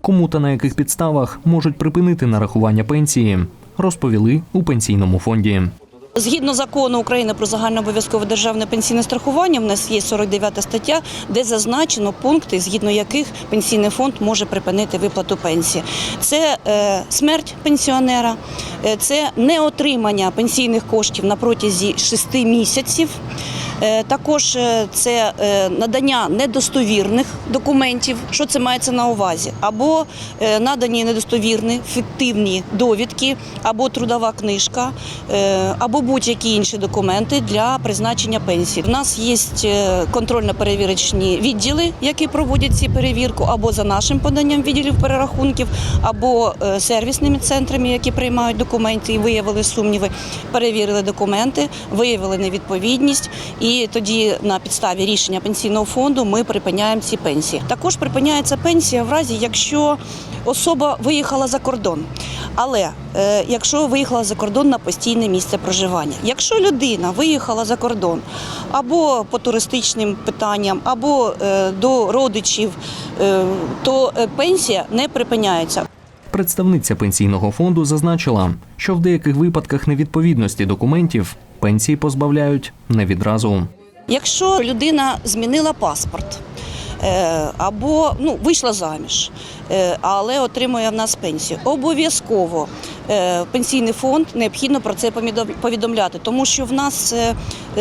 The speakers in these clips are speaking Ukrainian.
Кому та на яких підставах можуть припинити нарахування пенсії, розповіли у пенсійному фонді. Згідно закону України про загальнообов'язкове державне пенсійне страхування, в нас є 49 стаття, де зазначено пункти, згідно яких пенсійний фонд може припинити виплату пенсії. Це е, смерть пенсіонера, е, це неотримання пенсійних коштів на протязі 6 місяців. Е, Також е, це е, надання недостовірних документів. Що це мається на увазі? Або надані недостовірні фіктивні довідки, або трудова книжка, або будь-які інші документи для призначення пенсії. У нас є контрольно-перевірочні відділи, які проводять ці перевірку, або за нашим поданням відділів перерахунків, або сервісними центрами, які приймають документи і виявили сумніви, перевірили документи, виявили невідповідність, і тоді на підставі рішення пенсійного фонду ми припиняємо ці пенсії. Також припиняється пенсія в разі, якщо особа виїхала за кордон. Але е, якщо виїхала за кордон на постійне місце проживання, якщо людина виїхала за кордон або по туристичним питанням, або е, до родичів, е, то е, пенсія не припиняється. Представниця пенсійного фонду зазначила, що в деяких випадках невідповідності документів пенсії позбавляють не відразу. Якщо людина змінила паспорт е, або ну, вийшла заміж, е, але отримує в нас пенсію, обов'язково е, пенсійний фонд необхідно про це повідомляти, тому що в нас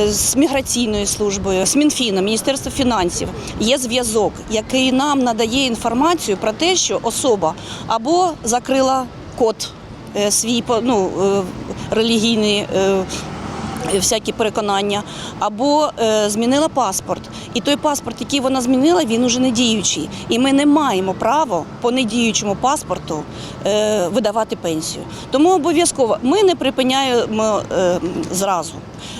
з міграційною службою, з Мінфіном, Міністерством фінансів є зв'язок, який нам надає інформацію про те, що особа або закрила код свій ну, релігійний. Всякі переконання, або е, змінила паспорт. І той паспорт, який вона змінила, він уже не діючий. І ми не маємо права по недіючому паспорту е, видавати пенсію. Тому обов'язково ми не припиняємо е, зразу.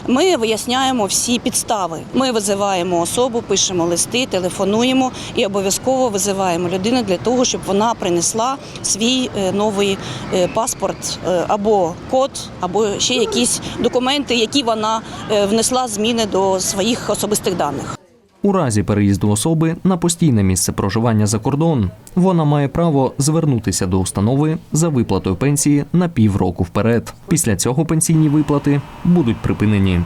Ми виясняємо всі підстави. Ми визиваємо особу, пишемо листи, телефонуємо і обов'язково визиваємо людину для того, щоб вона принесла свій е, новий е, паспорт е, або код, або ще якісь документи, які вона внесла зміни до своїх особистих даних. У разі переїзду особи на постійне місце проживання за кордон вона має право звернутися до установи за виплатою пенсії на півроку вперед. Після цього пенсійні виплати будуть припинені.